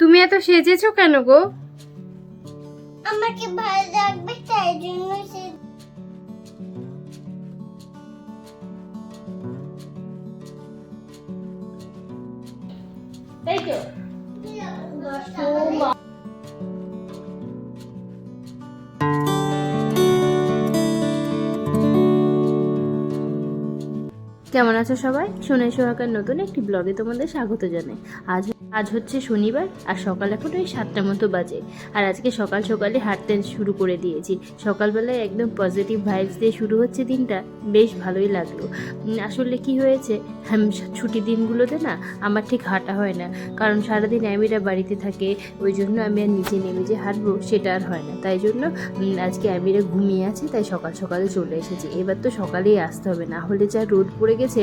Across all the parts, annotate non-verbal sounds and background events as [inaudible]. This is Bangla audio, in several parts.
তুমি এত সেজেছো কেন গো? আমাকে ভালো লাগবে তাই জন্য তাই তো। কেমন আছো সবাই? সোনাই সোহাগার নতুন একটি ব্লগে তোমাদের স্বাগত জানাই। আজ আজ হচ্ছে শনিবার আর সকাল এখন ওই সাতটার মতো বাজে। আর আজকে সকাল সকালে হাঁটতে শুরু করে দিয়েছি। সকালবেলায় একদম পজিটিভ ভাইবস দিয়ে শুরু হচ্ছে দিনটা। বেশ ভালোই লাগল। আসলে কি হয়েছে? ছুটি দিনগুলোতে না আমার ঠিক হাঁটা হয় না। কারণ সারাদিন অ্যামিরা বাড়িতে থাকে, ওই জন্য আমি আর নিচে নেমে যে হাঁটবো সেটা আর হয় না। তাই জন্য আজকে অ্যামিরা ঘুমিয়ে আছে, তাই সকাল সকালে চলে এসেছি। এবার তো সকালেই আসতে হবে, না হলে যা রোদ পড়ে গেছে,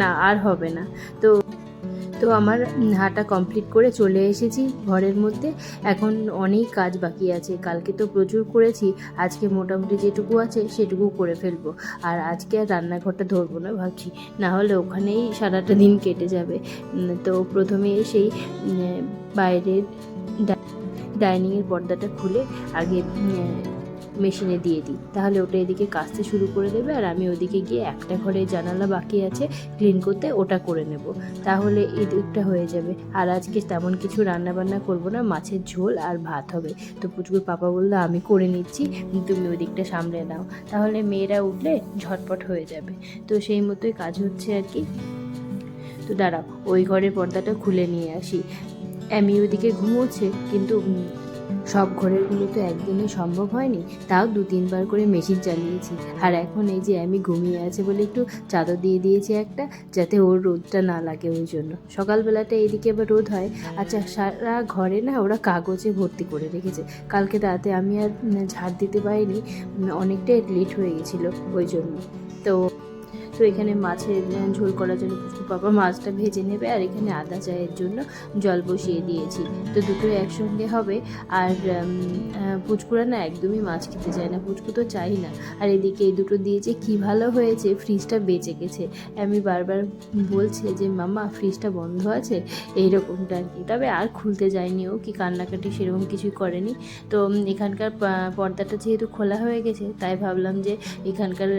না, আর হবে না। তো তো আমার হাঁটা কমপ্লিট করে চলে এসেছি ঘরের মধ্যে। এখন অনেক কাজ বাকি আছে। কালকে তো প্রচুর করেছি। আজকে মোটামুটি যেটুকু আছে সেটুকু করে ফেলব। আর আজকে আর রান্নাঘরটা ধরবো না ভাবছি। না হলে ওখানেই সারাটা দিন কেটে যাবে। তো প্রথমে সেই বাইরের ডাইনিংয়ের পর্দাটা খুলে আগে মেশিনে দিয়ে দিই। তাহলে ওটা এদিকে কাচতে শুরু করে দেবে আর আমি ওদিকে গিয়ে একটা ঘরে জানালা বাকি আছে ক্লিন করতে ওটা করে নেব। তাহলে এই দিকটা হয়ে যাবে। আর আজকে তেমন কিছু রান্না বান্না করব না, মাছের ঝোল আর ভাত হবে। তো পুচকুর পাপা বলল, আমি করে নিচ্ছি, তুমি ওই দিকটা সামলে নাও। তাহলে মেয়েরা উঠলে ঝটপট হয়ে যাবে। তো সেই মতোই কাজ হচ্ছে আর কি। তো দাঁড়াও, ওই ঘরের পর্দাটা খুলে নিয়ে আসি। আমি ওদিকে ঘুমোচ্ছে, কিন্তু সব ঘরেরগুলো তো একদিনে সম্ভব হয়নি, তাও দু তিনবার করে মেশিন চালিয়েছি। আর এখন এই যে আমি ঘুমিয়ে আছে বলে একটু চাদর দিয়ে দিয়েছি একটা, যাতে ওর রোদটা না লাগে ওই জন্য। সকালবেলাটা এদিকে আবার রোদ হয়। আচ্ছা সারা ঘরে না ওরা কাগজে ভর্তি করে রেখেছে। কালকে রাতে আমি আর ঝাড় দিতে পারিনি অনেকটাই লেট হয়ে গেছিল ওই জন্য। তো তো এখানে মাছের ঝোল করার জন্য পুষ্পু পাপা মাছটা ভেজে নেবে আর এখানে আদা চায়ের জন্য জল বসিয়ে দিয়েছি। তো দুটো একসঙ্গে হবে আর পুচকুরা না একদমই মাছ খেতে চায় না, পুচকু তো চাই না। আর এদিকে এই দুটো দিয়েছে কি ভালো হয়েছে, ফ্রিজটা বেঁচে গেছে। আমি বারবার বলছে যে মামা ফ্রিজটা বন্ধ আছে? এইরকমটা আর কি। তবে আর খুলতে যায়নি ও, কি কান্নাকাটি সেরকম কিছুই করেনি। তো এখানকার পর্দাটা যেহেতু খোলা হয়ে গেছে, তাই ভাবলাম যে, এখানকার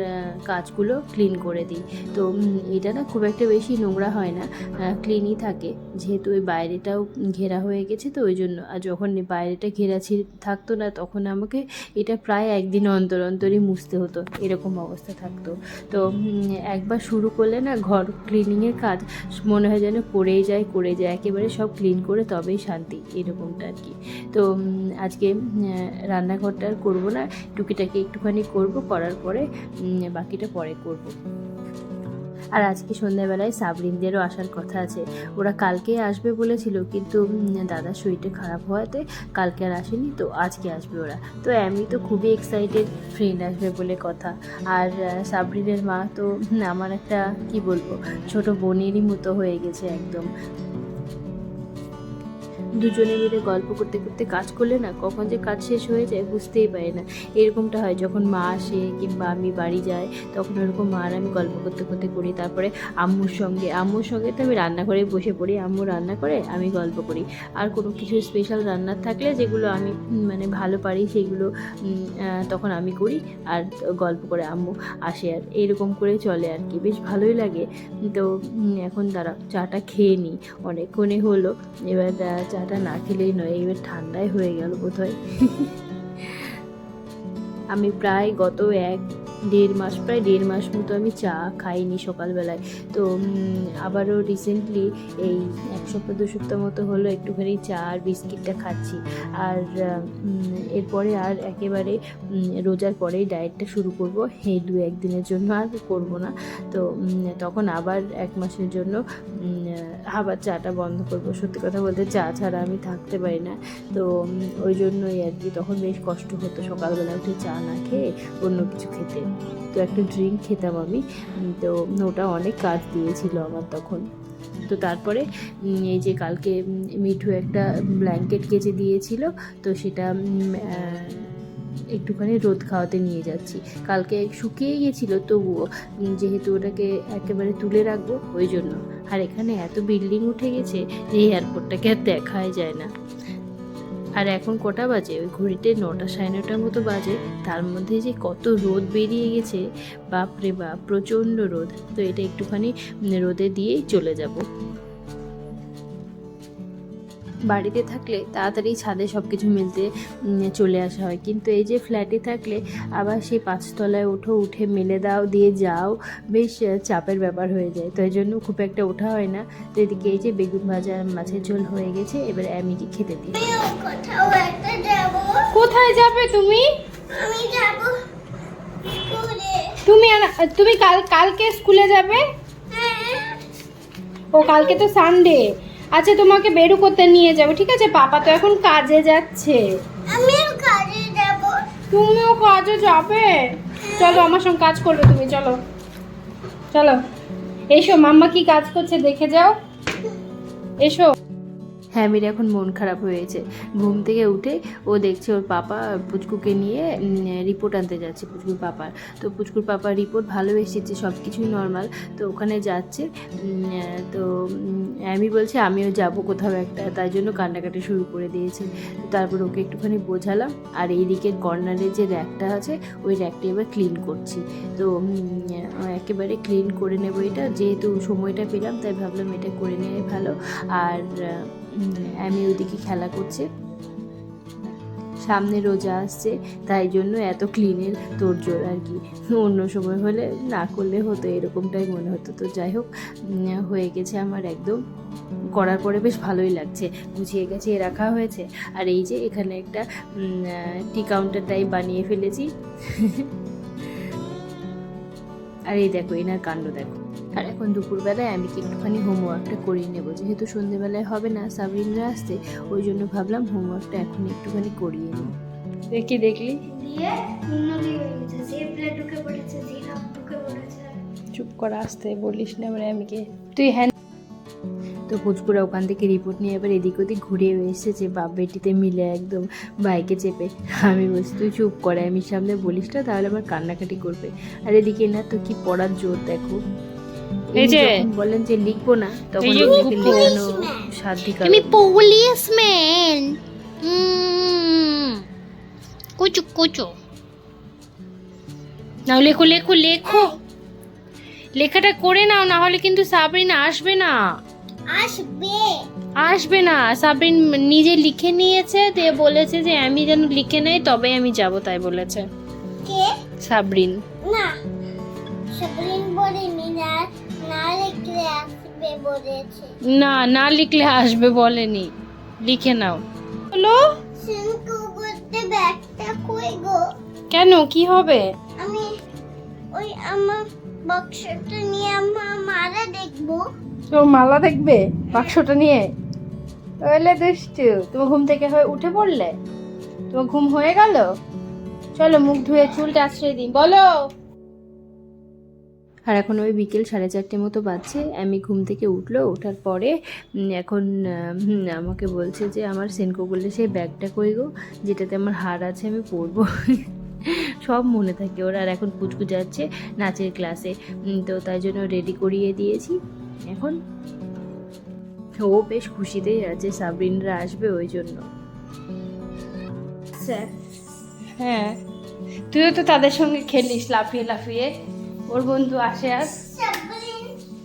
কাজগুলো ক্লিন করে দিই। তো এটা না খুব একটা বেশি নোংরা হয় না ক্লিনই থাকে। যেহেতু ওই বাইরেটাও ঘেরা হয়ে গেছে তো ওই জন্য। আর যখন বাইরেটা ঘেরা ছি- থাকতো না তখন আমাকে এটা প্রায় একদিন অন্তর অন্তরই মুছতে হতো, এরকম অবস্থা থাকতো। তো একবার শুরু করলে না ঘর ক্লিনিংয়ের কাজ মনে হয় যেন করেই যায়, করে যায়, একেবারে সব ক্লিন করে তবেই শান্তি, এরকমটা আর কি। তো আজকে রান্নাঘরটা আর করব না, টুকিটাকি একটুখানি করব, করার পরে বাকিটা পরে করব। আর আজকে সন্ধ্যাবেলায় সাবরিনদেরও আসার কথা আছে। ওরা কালকে আসবে বলেছিল, কিন্তু দাদা শরীরটা খারাপ হওয়াতে কালকে আর আসেনি, তো আজকে আসবে ওরা। তো আমি তো খুবই এক্সাইটেড ফ্রেন্ড আসবে বলে কথা। আর সাবরিনের মা তো আমার একটা, কি বলব, ছোট বোনেরই মতো হয়ে গেছে একদম। দুজনে মিলে গল্প করতে করতে কাজ করলে না কখন যে কাজ শেষ হয়ে যায় বুঝতেই পারি না। এরকমটা হয় যখন মা আসে কিংবা আমি বাড়ি যাই তখন ওরকম মা আর আমি গল্প করতে করতে করি। তারপরে আম্মুর সঙ্গে আম্মুর সঙ্গে তো আমি রান্নাঘরে বসে পড়ি আম্মু রান্না করে আমি গল্প করি। আর কোনো কিছু স্পেশাল রান্নার থাকলে যেগুলো আমি মানে ভালো পারি সেগুলো তখন আমি করি আর গল্প করে আম্মু আসে আর এরকম করে চলে আর কি। বেশ ভালোই লাগে। তো এখন দাঁড়া চাটা খেয়ে নিই অনেকক্ষণে হলো এবার আহ, চাটা না খেলেই নয় এবার ঠান্ডাই হয়ে গেল বোধ হয় আমি প্রায় গত এক দেড় মাস, প্রায় দেড় মাস মতো আমি চা খাইনি সকালবেলায়। তো আবারও রিসেন্টলি এই এক সপ্তাহ, দু সপ্তাহ মতো হলো একটুখানি চা আর বিস্কিটটা খাচ্ছি। আর এরপরে আর একেবারে রোজার পরেই ডায়েটটা শুরু করব। এই দু একদিনের জন্য আর করব না। তো তখন আবার এক মাসের জন্য আবার চাটা বন্ধ করব। সত্যি কথা বলতে চা ছাড়া আমি থাকতে পারি না। তো ওই জন্যই আর কি। তখন বেশ কষ্ট হতো সকালবেলা উঠে চা না খেয়ে অন্য কিছু খেতে। তো একটা ড্রিঙ্ক খেতাম আমি। তো ওটা অনেক কাজ দিয়েছিল আমার তখন। তো তারপরে এই যে কালকে মিঠু একটা ব্ল্যাঙ্কেট কেচে দিয়েছিল, তো সেটা একটুখানি রোদ খাওয়াতে নিয়ে যাচ্ছি। কালকে শুকিয়ে গেছিল, তবুও যেহেতু ওটাকে একেবারে তুলে রাখব, ওই জন্য। আর এখানে এত বিল্ডিং উঠে গেছে যে এয়ারপোর্টটাকে আর দেখাই যায় না। আর এখন কটা বাজে? ওই ঘড়িতে নটা সাড়ে নটার মতো বাজে। তার মধ্যে যে কত রোদ বেরিয়ে গেছে, বাপরে বাপ, প্রচণ্ড রোদ। তো এটা একটুখানি রোদে দিয়েই চলে যাব। বাড়িতে থাকলে তাড়াতাড়ি ছাদে সব কিছু মিলতে চলে আসা হয়। কিন্তু এই যে ফ্ল্যাটে থাকলে আবার সেই পাঁচতলায় ওঠো উঠে মেলে দাও দিয়ে যাও বেশ চাপের ব্যাপার হয়ে যায়। তো এই জন্য খুব একটা ওঠা হয় না। তো এদিকে এই যে বেগুন ভাজা মাছের ঝোল হয়ে গেছে এবার অ্যামিকে খেতে দিই। কোথায় যাবে তুমি? আমি যাব তুমি তুমি কাল কালকে স্কুলে যাবে? হ্যাঁ। ও কালকে তো সানডে আচ্ছা তোমাকে বেরু করতে নিয়ে যাব ঠিক আছে? পাপা তো এখন কাজে যাচ্ছে। আমিও কাজে যাব। তুমিও কাজে যাবে? চলো আমার সঙ্গে কাজ করবে তুমি চলো। চলো। এসো মাম্মা কি কাজ করছে দেখে যাও। এসো। হ্যাঁ মেয়ের এখন মন খারাপ হয়েছে। ঘুম থেকে উঠে ও দেখছে ওর পাপা পুচকুকে নিয়ে রিপোর্ট আনতে যাচ্ছে, পুচকুর পাপার। তো পুচকুর পাপার রিপোর্ট ভালো এসেছে সব কিছুই নর্মাল তো ওখানে যাচ্ছে তো আমি বলছে, আমিও যাব কোথাও একটা। তাই জন্য কান্নাকাটি শুরু করে দিয়েছে। তারপর ওকে একটুখানি বোঝালাম। আর এই দিকের কর্নারে যে র্যাকটা আছে, ওই র্যাকটা এবার ক্লিন করছি। তো একেবারে ক্লিন করে নেব এটা। যেহেতু সময়টা পেলাম, তাই ভাবলাম এটা করে নেওয়াই ভালো। আর আমি ওইদিকে খেলা করছে। সামনে রোজা আসছে, তাই জন্য এত ক্লিনের তোড়জোড় আর কি। অন্য সময় হলে না করলে হতো, এরকমটাই মনে হতো। তো যাই হোক হয়ে গেছে আমার একদম। করার পরে বেশ ভালোই লাগছে, গুছিয়ে গেছে রাখা হয়েছে। আর এই যে এখানে একটা টি কাউন্টার টাইপ বানিয়ে ফেলেছি। আর এই দেখো, এনার কাণ্ড দেখো। আর এখন দুপুরবেলায় আমি কি একটুখানি হোমওয়ার্কটা করিয়ে নেব? যেহেতু সন্ধেবেলায় হবে না সাবরিনরা আসতে ওই জন্য ভাবলাম হোমওয়ার্কটা এখন একটুখানি করিয়ে নিই। দেখি দেখলি চুপ করে আসতে বলিস না মানে আমিকে। তুই হ্যাঁ তো পুচকুরা ওখান থেকে রিপোর্ট নিয়ে এবার এদিক ওদিক ঘুরে এসেছে বাপ বেটিতে মিলে একদম বাইকে চেপে। আমি বলছি তুই চুপ করে আমি সামনে বলিস না তাহলে আবার কান্নাকাটি করবে। আর এদিকে না তো কি পড়ার জোর দেখো। এই যে- যখন বলেন যে লিখব না তখন এই যে ওনাকে গুপ্ত- লেখানো সাধ্যি আমি পুলিশম্যান কুচু কুচু। নাও লেখো লেখো লেখো। লেখাটা করে নাও না হলে কিন্তু সাবরিন আসবে না। আসবে। আসবে না। সাবরিন নিজে লিখে নিয়েছে দিয়ে বলেছে যে আমি যেন লিখে নেই তবে আমি যাব তাই বলেছে। কে? সাবরিন। না। সাবরিন বলেনি না না না লিখলে আসবে বলেনি। লিখে নাও। হলো কেন? কি হবে? আমি ওই আমার বাক্সটা নিয়ে আমার মারা দেখব। তোর মালা দেখবে বাক্সটা নিয়ে? তাহলে দুষ্টু তুমি ঘুম থেকে হয়ে উঠে পড়লে? তোমার ঘুম হয়ে গেল? চলো মুখ ধুয়ে চুলটা আশ্রয় দিন বলো। আর এখন ওই বিকেল সাড়ে চারটে মতো বাজছে। আমি ঘুম থেকে উঠল, ওঠার পরে এখন আমাকে বলছে যে, আমার সেনকো বললে সেই ব্যাগটা কই গো? যেটাতে আমার হার আছে আমি পরবো। সব মনে থাকে ওর, আর এখন পুচকু যাচ্ছে নাচের ক্লাসে। তো তাই জন্য রেডি করিয়ে দিয়েছি। এখন ও বেশ খুশিতেই আছে, সাবরিনরা আসবে ওই জন্য। হ্যাঁ তুইও তো তাদের সঙ্গে খেলিস লাফিয়ে লাফিয়ে। ওর বন্ধু আসে আর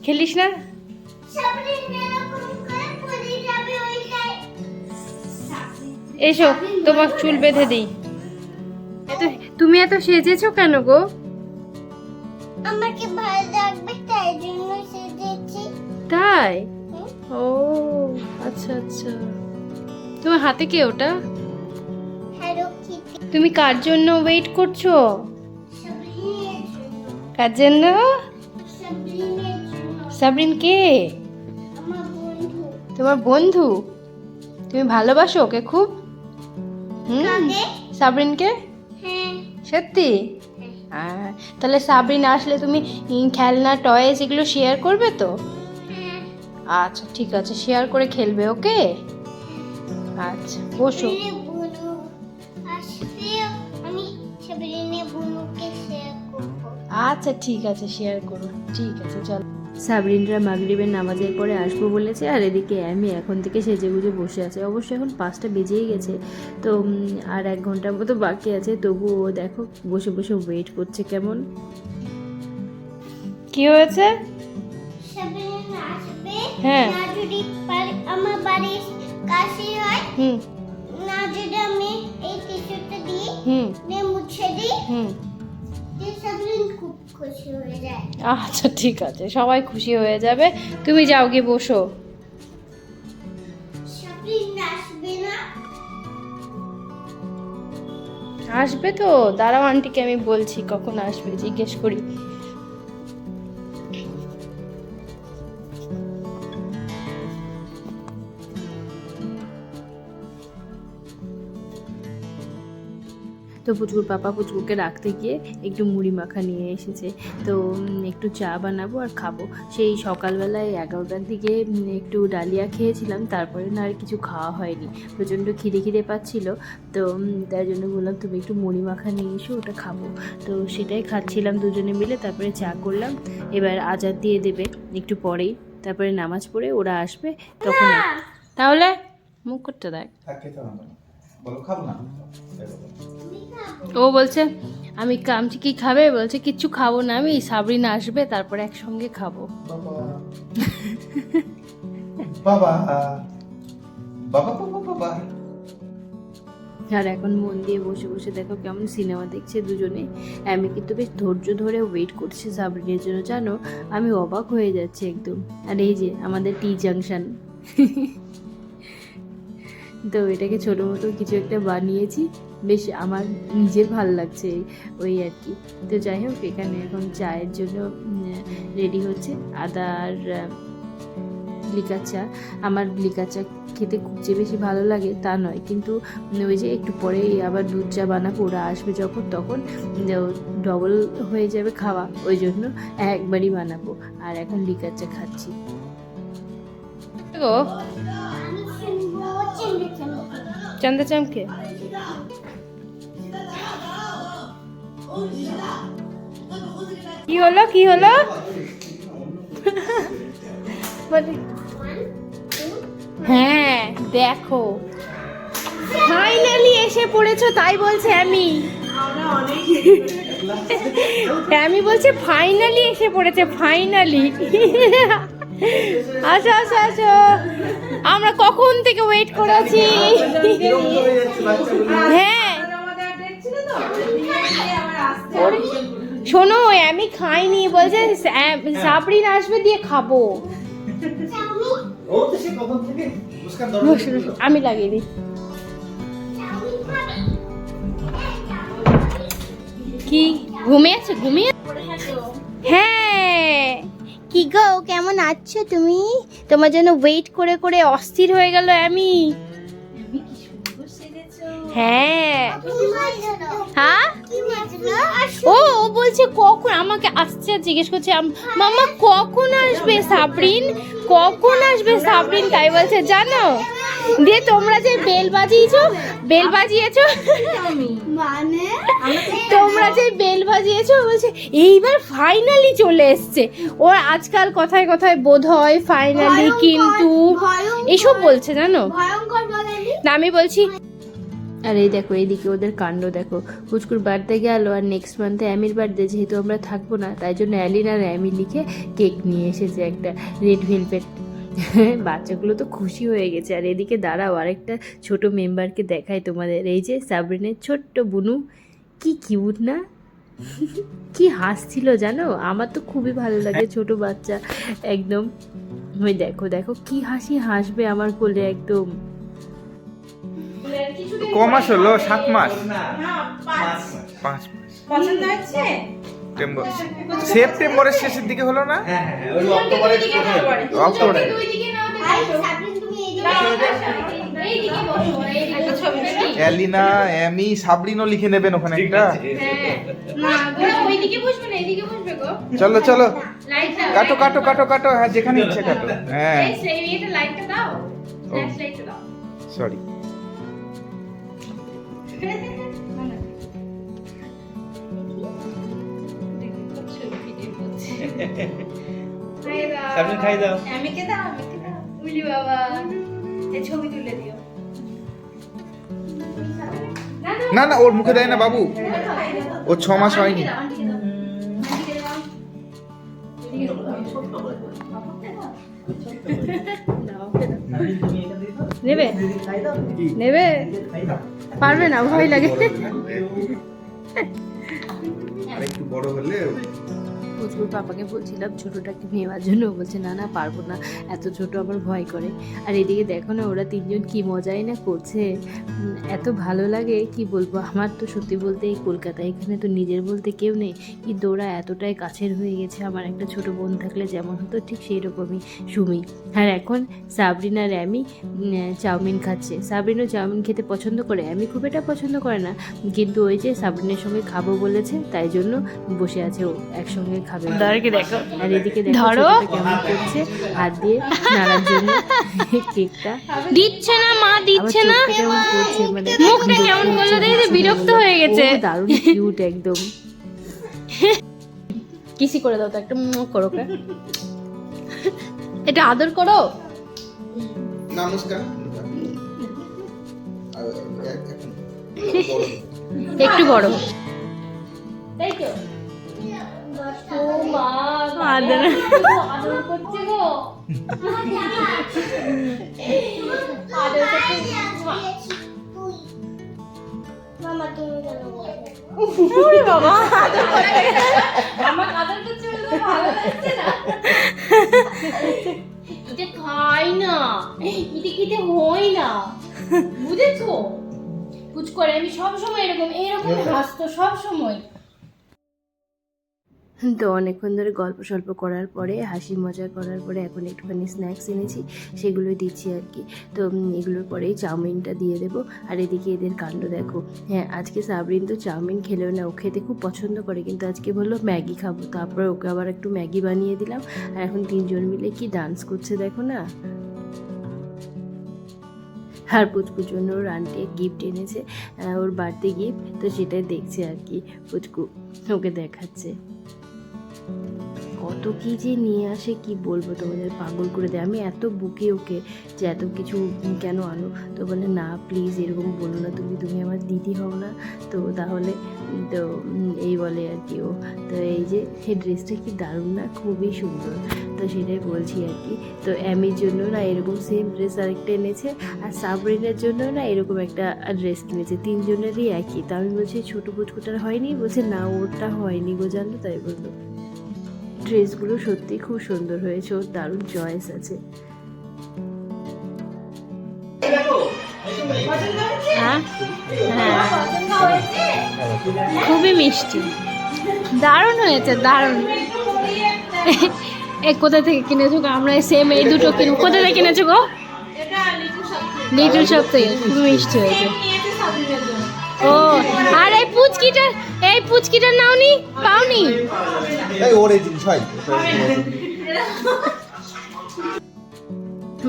খেলিস না? এসো তোমার চুল বেঁধে দিই। এত তুমি এত সেজেছো কেন গো? আমাকে ভালো লাগবে তাই জন্য সেজেছি। তাই? ও আচ্ছা আচ্ছা। তোমার হাতে কে ওটা? তুমি কার জন্য ওয়েট করছ? কার জন্য? সাবরিন কে তোমার বন্ধু। তুমি ভালোবাসো ওকে খুব? হুম? সাবরিনকে? হ্যাঁ। সত্যি? আহ, তাহলে সাবরিন আসলে তুমি খেলনা টয়েস এগুলো শেয়ার করবে তো? হ্যাঁ। আচ্ছা ঠিক আছে শেয়ার করে খেলবে ওকে? আচ্ছা বসো। আচ্ছা ঠিক আছে শেয়ার করো ঠিক আছে চলো। সাবরিনরা মাগরিবের নামাজের পরে আসব বলেছে আর এদিকে আমি এখন থেকে সেজে গুজে বসে আছে। অবশ্যই এখন পাঁচটা বেজেই গেছে তো আর এক ঘণ্টার মতো বাকি আছে। তবুও ও দেখো বসে বসে ওয়েট করছে কেমন। কি হয়েছে? হ্যাঁ। আমার বাড়ির হয়। হুম। না যদি আমি এই টিস্যুটা দিই হুম। মুছে দিই। হুম। আচ্ছা ঠিক আছে সবাই খুশি হয়ে যাবে। তুমি যাও গিয়ে বসো। আসবে তো। দাঁড়াও আন্টিকে আমি বলছি কখন আসবে জিজ্ঞেস করি। তো পুচকুর পাপা পুচকুকে রাখতে গিয়ে একটু মুড়ি মাখা নিয়ে এসেছে। তো একটু চা বানাবো আর খাব। সেই সকালবেলায় এগারোটার দিকে একটু ডালিয়া খেয়েছিলাম তারপরে না আর কিছু খাওয়া হয়নি। প্রচণ্ড খিদে খিদে পাচ্ছিল। তো তাই জন্য বললাম তুমি একটু মুড়ি মাখা নিয়ে এসো ওটা খাব। তো সেটাই খাচ্ছিলাম দুজনে মিলে তারপরে চা করলাম। এবার আজাদ দিয়ে দেবে একটু পরেই। তারপরে নামাজ পড়ে ওরা আসবে তখন তাহলে মুখ করতে দেখ। বলো খাব না? ও বলছে আমি কামচি কি খাবে? বলছে কিচ্ছু খাব না আমি সাবরিনা আসবে তারপরে একসঙ্গে খাব। বাবা। বাবা। বাবা বাবা বাবা। আর এখন মন দিয়ে বসে বসে দেখো কেমন সিনেমা দেখছে দুজনে। আমি কিন্তু বেশ ধৈর্য ধরে ওয়েট করছি সাবরিনের জন্য জানো? আমি অবাক হয়ে যাচ্ছি একদম। আর এই যে আমাদের টি জাংশন তো এটাকে ছোটো মতো কিছু একটা বানিয়েছি। বেশ আমার নিজের ভালো লাগছে ওই আর কি। তো যাই হোক, এখানে এখন চায়ের জন্য রেডি হচ্ছে। আদা আর লিকার চা। আমার লিকার চা খেতে খুব যে বেশি ভালো লাগে তা নয়। কিন্তু ওই যে একটু পরে আবার দুধ চা বানাবো, ওরা আসবে যখন, তখন ডবল হয়ে যাবে খাওয়া। ওই জন্য একবারই বানাবো। আর এখন লিকার চা খাচ্ছি। চান্দা চামকে কি হলো কি হলো? হ্যাঁ দেখো। ফাইনালি এসে পড়েছো, তাই বলছে আমি। আমি বলছে ফাইনালি এসে পড়েছে ফাইনালি আচ্ছা আচ্ছা আচ্ছা আমরা কখন থেকে ওয়েট করেছি? হ্যাঁ। শোনো, আমি খাইনি, বলছে, সাবরিন আসবে দিয়ে খাব। আমি লাগিয়ে দিই। কি? ঘুমিয়ে আছে ঘুমিয়ে হ্যাঁ কেমন আছো তুমি? তোমার জন্য ওয়েট করে করে অস্থির হয়ে গেল আমি। হ্যাঁ। হ্যাঁ? ও ও বলছে কখন? আমাকে আসছে জিজ্ঞেস করছে মামা কখন আসবে সাবরিন? কখন আসবে সাবরিন? তাই বলছে জানো? দিয়ে তোমরা যে বেল বাজিয়েছো বেল বাজিয়েছো? মানে? তোমরা যে বেল বাজিয়েছো বলছে এইবার ফাইনালি চলে এসছে। ও আজকাল কথায় কথায় বোধ হয় ফাইনালি কিন্তু এসব বলছে জানো? না আমি বলছি আর এই দেখো এইদিকে ওদের কাণ্ড দেখো। পুচকুর বার্থডে গেল আর নেক্সট মান্থে অ্যামির বার্থডে যেহেতু আমরা থাকব না তাই জন্য অ্যালিন আর অ্যামি লিখে কেক নিয়ে এসেছে একটা রেড ভেলভেট [laughs] বাচ্চাগুলো তো খুশি হয়ে গেছে। আর এদিকে দাঁড়াও আরেকটা ছোট মেম্বারকে দেখায় তোমাদের। এই যে সাবরিনের ছোট্ট বুনু। কি কিউট না? [laughs] কি হাসছিল জানো? আমার তো খুবই ভালো লাগে ছোট বাচ্চা একদম। ওই দেখো দেখো কি হাসি হাসবে আমার কোলে একদম। ক মাস হলো সাত মাস। পাঁচ। মাস। সেপ্টেম্বর সেপ্টেম্বরের শেষের দিকে হলো না? হ্যাঁ হ্যাঁ ওই অক্টোবরের অক্টোবরে। অ্যালিনা অ্যামি সাবরিনও লিখে নেবেন ওখানে একটা। চলো চলো। কাটো কাটো কাটো কাটো হ্যাঁ যেখানে ইচ্ছে কাটো। হ্যাঁ। সরি [laughs] সামনে খাই দাও। আমিকে দাও আমিকে দাও। উলি বাবা এই ছবি তুলে দিও। না না। ওর মুখে দেয় না বাবু। ও ছ মাস হয়নি। নেবে? নেবে? পারবে না ভয় লাগে। আর একটু বড় হলে পুচকুর পাপাকে বলছিলাম, ছোটোটাকে নেওয়ার জন্য। বলছে, না না, পারব না। এত ছোট আমার ভয় করে। আর এদিকে দেখো না, ওরা তিনজন কি মজাই না করছে। এত ভালো লাগে, কি বলব? আমার তো সত্যি বলতে এই কলকাতা এখানে তো নিজের বলতে কেউ নেই। কিন্তু ওরা এতটাই কাছের হয়ে গেছে। আমার একটা ছোট বোন থাকলে যেমন হতো, ঠিক সেই রকমই সুমি। আর এখন সাবরিন অ্যামি চাউমিন খাচ্ছে। সাবরিনও চাউমিন খেতে পছন্দ করে, অ্যামি খুব একটা পছন্দ করে না। কিন্তু ওই যে সাবরিনের সঙ্গে খাব বলেছে, তাই জন্য বসে আছে ও একসঙ্গে খাবে দাঁড়াকে দেখো আর এদিকে ধরো। কেমন করছে হাত দিয়ে নাড়ার জন্য [laughs] কেকটা। দিচ্ছে না মা দিচ্ছে না। কেমন করছে মানে মুখটা কেমন করল দেখে তো বিরক্ত হয়ে গেছে। দারুণ কিউট একদম। [laughs] কিসি করে দাও তো একটা মুয়া করো কে। এটা আদর করো। নমস্কার। [laughs] একটু বড়। তাই তো আদর আদর করছে গো মামা তুমি কেন বলছো? বাবা। আমার আদর করছে তো ভালো লাগছে না এটা খাই না। এটা খেতে হয় না। বুঝেছ? কুচ করে আমি সব সময় এরকম এরকম। হাসতো সব সময় তো অনেকক্ষণ ধরে গল্প সল্প করার পরে, হাসি মজা করার পরে এখন একটুখানি স্ন্যাক্স এনেছি, সেগুলোই দিচ্ছি আর কি। তো এগুলোর পরেই চাউমিনটা দিয়ে দেবো। আর এদিকে এদের কাণ্ড দেখো। হ্যাঁ আজকে সাবরিন তো চাউমিন খেলেও না, ও খেতে খুব পছন্দ করে, কিন্তু আজকে বলল ম্যাগি খাব। তারপরে ওকে আবার একটু ম্যাগি বানিয়ে দিলাম। আর এখন তিনজন মিলে কি ডান্স করছে দেখো না? আর পুচকুর জন্য ওর আন্টি গিফট এনেছে ওর বার্থডে গিফট তো সেটাই দেখছে আর কি পুচকু। ওকে দেখাচ্ছে। কত কি যে নিয়ে আসে, কি বলব তোমাদের? পাগল করে দেয়। আমি এত বুকে ওকে যে এত কিছু কেন আনো? তো বলে, না প্লিজ এরকম বলো না তুমি। তুমি আমার দিদি হও না। তো তাহলে, তো এই বলে আর কি ও। তো এই যে এই ড্রেসটা কি দারুণ না? খুবই সুন্দর। তো সেটাই বলছি আর কি। তো অ্যামির জন্য না এরকম সেম ড্রেস আরেকটা এনেছে আর সাবরিনের জন্য না এরকম একটা ড্রেস কিনেছে। তিনজনেরই একই। তো আমি বলছি, ছোটো পুচকুটার হয়নি? বলছে, না ওটা হয়নি গো, জানো? তাই বলল। ড্রেসগুলো সত্যি খুব সুন্দর হয়েছে, ওর দারুণ চয়েস আছে। হ্যাঁ? হ্যাঁ। খুবই মিষ্টি। দারুণ হয়েছে, দারুণ। এ, কোথা থেকে কিনেছো গো? আমরা সেম এই দুটো কিনে কোথা থেকে কিনেছো গো? লিটল শপ থেকে খুব মিষ্টি হয়েছে। ও, আর এই পুচকিটা পুচকিটা নাওনি পাওনি। এই ওরে জিনিস হয়।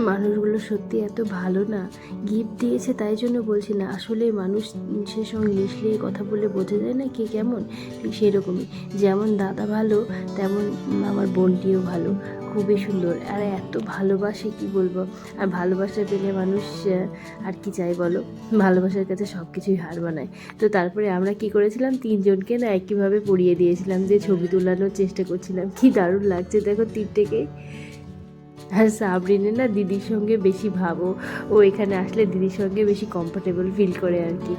মানুষগুলো সত্যি এত ভালো না গিফট দিয়েছে তাই জন্য বলছি না। আসলে মানুষ সে সঙ্গে মিশলে কথা বলে বোঝা যায় না কে কেমন ঠিক সেরকমই। যেমন দাদা ভালো তেমন আমার বোনটিও ভালো। খুবই সুন্দর। আর, এত ভালোবাসে কি বলব? আর ভালোবাসা পেলে মানুষ আর কি চাই বলো? ভালোবাসার কাছে সব কিছুই হার মানায়। তো তারপরে আমরা কি করেছিলাম? তিনজনকে না একইভাবে পড়িয়ে দিয়েছিলাম যে ছবি তোলানোর চেষ্টা করছিলাম। কি দারুণ লাগছে। দেখো তিনটেকে। আর সাবরিনের না দিদির সঙ্গে বেশি ভাবো। ও এখানে আসলে দিদির সঙ্গে বেশি কমফোর্টেবল ফিল করে আর কি।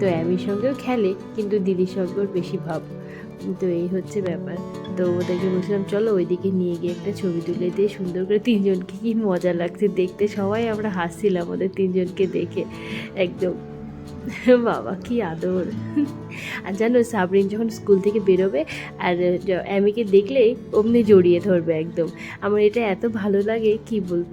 তো অ্যামির সঙ্গেও খেলে, কিন্তু দিদির সঙ্গে ওর বেশি ভাব। তো এই হচ্ছে ব্যাপার। তো ওদেরকে বলছিলাম, চলো ওইদিকে নিয়ে গিয়ে একটা ছবি তুলে দিয়ে সুন্দর করে তিনজনকে কি মজা লাগছে দেখতে। সবাই আমরা হাসছিলাম ওদের তিনজনকে দেখে। একদম। বাবা, কি আদর। আর জানো, সাবরিন যখন স্কুল থেকে বেরোবে আর অ্যামিকে দেখলেই অমনি জড়িয়ে ধরবে একদম। আমার এটা এত ভালো লাগে, কি বলব?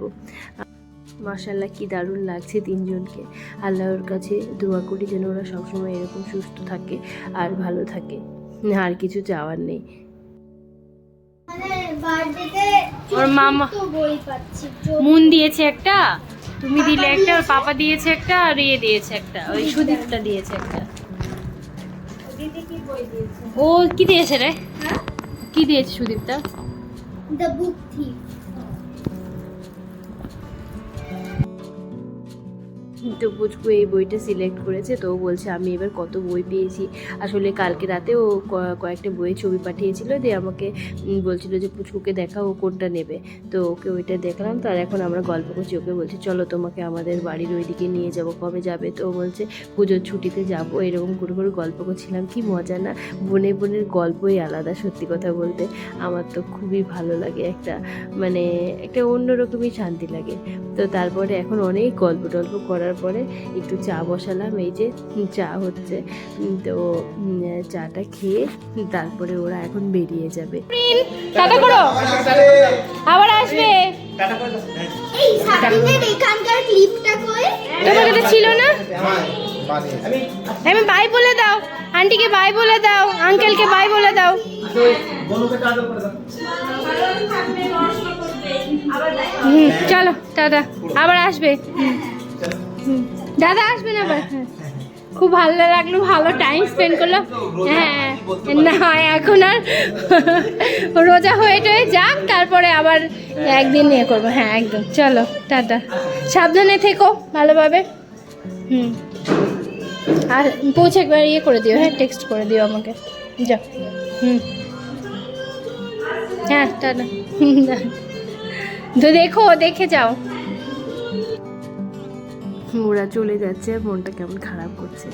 মাশাল্লাহ কি দারুণ লাগছে তিনজনকে। আল্লাহর কাছে দোয়া করি যেন ওরা সবসময় এরকম সুস্থ থাকে আর ভালো থাকে। আর কিছু চাওয়ার নেই। মানে ওর মামা মুন দিয়েছে একটা? তুমি দিলে একটা ওর পাপা দিয়েছে একটা আর ইয়ে দিয়েছে একটা। ওই সুদীপটা দিয়েছে। একটা। ও কি দিয়েছে রে? কি দিয়েছে সুদীপটা? দ্য বুক থিপ তো পুচকু এই বইটা সিলেক্ট করেছে, তো বলছে, আমি এবার কত বই পেয়েছি। আসলে কালকে রাতে ও কয়েকটা বইয়ের ছবি পাঠিয়েছিল, দিয়ে আমাকে বলছিল যে, পুচকুকে দেখা ও কোনটা নেবে। তো ওকে ওইটা দেখলাম, তো আর এখন আমরা গল্প করছি। ওকে বলছি, চলো তোমাকে আমাদের বাড়ির ওইদিকে নিয়ে যাব, কবে যাবে? তো ও বলছে, পুজোর ছুটিতে যাব। এরকম করে করে গল্প করছিলাম, কি মজা না? বোনের বোনের গল্পই আলাদা, সত্যি কথা বলতে। আমার তো খুবই ভালো লাগে একটা মানে একটা অন্যরকমই শান্তি লাগে। তো তারপরে এখন অনেক গল্প টল্প করার পরে একটু চা বসালাম এই যে চা হচ্ছে। তো চাটা খেয়ে তারপরে ওরা এখন বেরিয়ে যাবে। টাটা করো। আবার আসবে। তোমার কাছে ছিল না? আমি আমি বাই বলে দাও। আন্টিকে বাই বলে দাও আঙ্কেলকে বাই বলে দাও। চলো টাটা। আবার আসবে। দাদা আসবেন আবার। খুব ভালো লাগল, ভালো টাইম স্পেন্ড করল। হ্যাঁ না, এখন আর রোজা হয়ে টয়ে যাক, তারপরে আবার একদিন নিয়ে করব। হ্যাঁ একদম। চলো, টাটা। সাবধানে থেকো, ভালোভাবে। হুম। আর পৌঁছে একবার ইয়ে করে দিও হ্যাঁ টেক্সট করে দিও আমাকে। যাও হুম। হ্যাঁ টাটা। [laughs] তো দেখো, দেখে যাও। ওরা চলে যাচ্ছে আর মনটা কেমন খারাপ করছে।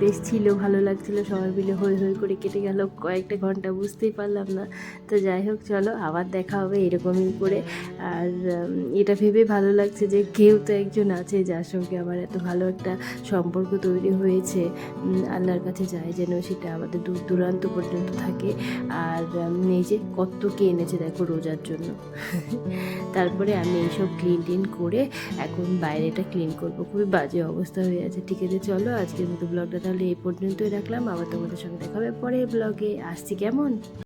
বেশ ছিল, ভালো লাগছিল, সবাই মিলে হই হই করে কেটে গেল, কয়েকটা ঘণ্টা বুঝতেই পারলাম না। তো যাই হোক, চলো, আবার দেখা হবে এরকমই করে। আর এটা ভেবে ভালো লাগছে যে কেউ তো একজন আছে যার সঙ্গে আমার এত ভালো একটা সম্পর্ক তৈরি হয়েছে। আল্লাহর কাছে যায় যেন সেটা আমাদের দূর দূরান্ত পর্যন্ত থাকে। আর এই যে কত কে এনেছে দেখো রোজার জন্য। [laughs] তারপরে আমি এইসব ক্লিন টিন করে এখন বাইরেটা ক্লিন করব। খুবই বাজে অবস্থা হয়ে আছে। ঠিক আছে, চলো আজকের মতো ব্লগটা তাহলে এই পর্যন্তই রাখলাম। আবার তোমাদের সঙ্গে দেখা হবে পরের ব্লগে। আসছি কেমন?